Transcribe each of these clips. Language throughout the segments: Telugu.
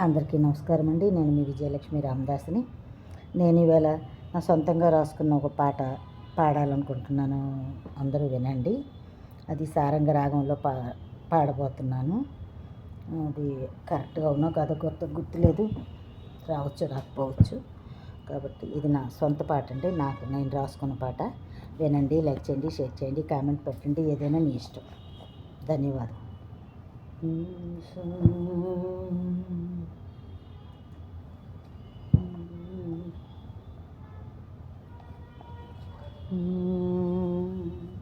అందరికీ నమస్కారం అండి. నేను మీ విజయలక్ష్మి రామదాస్ని. నేను ఈవేళ నా సొంతంగా రాసుకున్న ఒక పాట పాడాలనుకుంటున్నాను. అందరూ వినండి. అది సారంగ రాగంలో పా పాడబోతున్నాను. అది కరెక్ట్గా ఉన్నా కథ కొత్త గుర్తులేదు. రావచ్చు రాకపోవచ్చు. కాబట్టి ఇది నా సొంత పాట అండి. నాకు నేను రాసుకున్న పాట. వినండి లైక్ చేయండి షేర్ చేయండి కామెంట్ పెట్టండి. ఏదైనా మీ ఇష్టం. ధన్యవాదాలు Mm. Mm. Mm.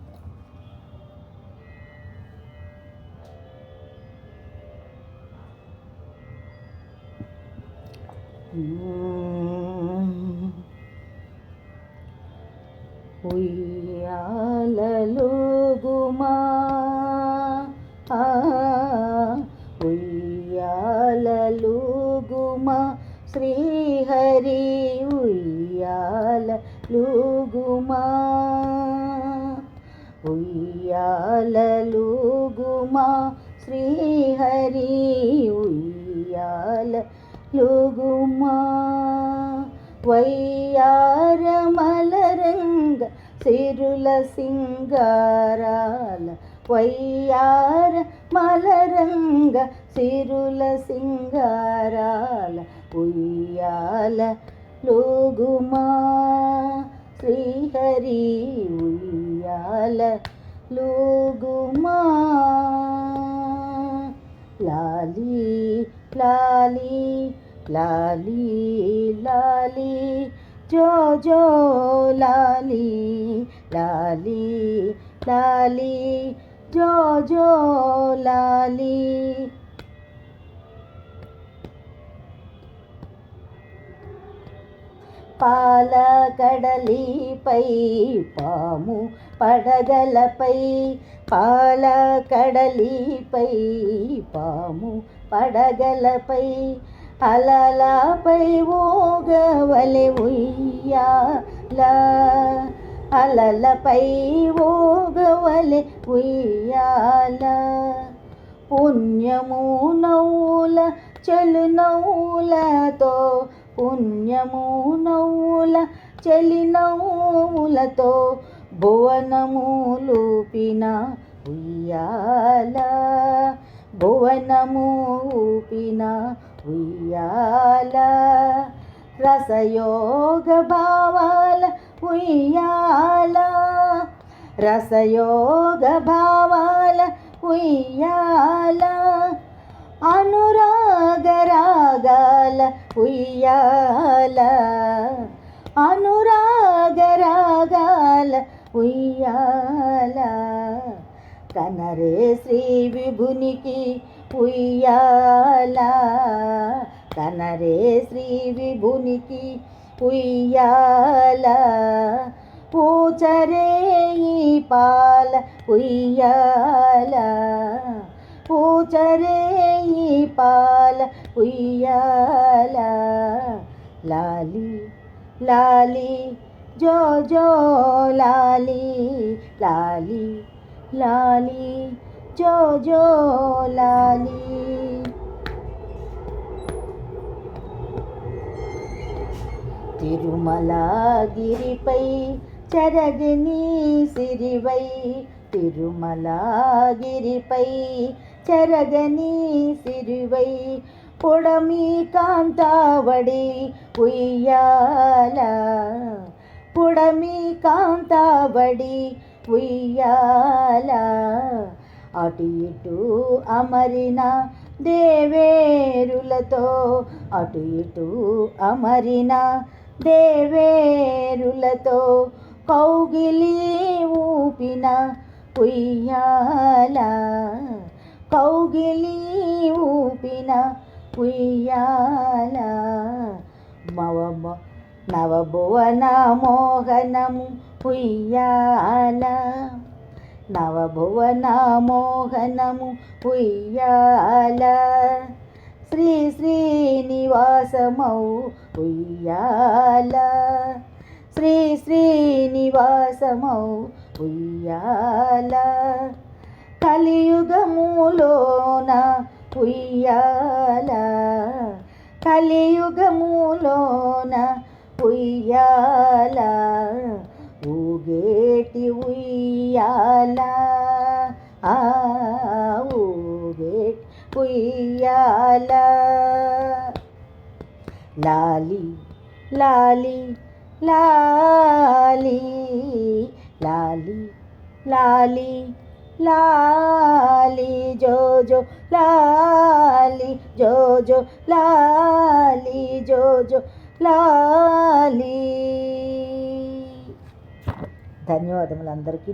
Mm. Mm. లూగుమా. ఉయ్యాలూగుమా Srihari ఉయ్యాల లూగుమా వయ్యార మలరంగ సిరుల సింగారాల. వయ్యార మలరంగ సిరుల సింగారాల. ఉయ్యాల లోగుమా శ్రీహరి ఉయ్యాల లోగుమా లాలి లాలి లాలి లాలి జో జో లాలి లాలి లాలి జో జో లాలి పాల కడలిపై పాము పడగలపై పాల కడలిపై పాము పడగలపై అలలపై ఊగవలె ఉయ్యాల అలలపై ఊగవలె ఉయ్యాల. పుణ్యము నవ్వుల చెలు నవ్వులతో పుణ్యము నవ్వుల చెలి నవ్వులతో భువనములుపిన ఉయ్యాల. భువనము ఊపిన ఉయ్యాల. రసయోగ భావాల ఉయ్యాల. రసయోగ భావాల ఉయ్యాల. అనురాగ రాగాల ఉయ్యాల అనురాగ రాగాల ఉయ్యాల. కనరే శ్రీ విభునికి ఉయ్యాల కనరే శ్రీ విభునికి ఉయ్యాల. పూచరే పాల ఉయ్యాల పూచరే ఈ పాల ఉయ్యాల లాలి లాలి జో జో లాలి లాలి లాలి జో జో లాలి తిరుమలగిరిపై చెరగని సిరివై తిరుమలగిరిపై చెరగని సిరివై పొడమి కాంతావడి ఉయ్యాల. పొడమి కాంతావడి ఉయ్యాల. అటు ఇటు అమరిన దేవేరులతో అటు ఇటు అమరిన దేవేరులతో కౌగిలి ఊపిన ఉయ్యాల. కౌగిలి ఊపిన ఉయ్యాల మవ నవభువన మోహనము ఉయ్యాల. నవభువన మోహనము ఉయ్యాల. శ్రీ శ్రీనివాసమౌ ఉయ్యాల. శ్రీ శ్రీనివాసమౌ ఉయ్యాల. కలియుగములోన ఉయ్యాల. కలియుగములోన ఉయ్యాల. ఊగేటి ఉయ్యాల. ఆ ఊగేటి ఉయ్యాల. లాలి లాలి లాలి లాలి లాలి లాలి జోజో లాలి జోజో లాలి జోజో లాలి. ధన్యవాదములు అందరికీ.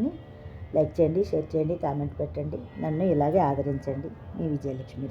లైక్ చేయండి షేర్ చేయండి కామెంట్ పెట్టండి. నన్ను ఇలాగే ఆదరించండి. మీ విజయలక్ష్మి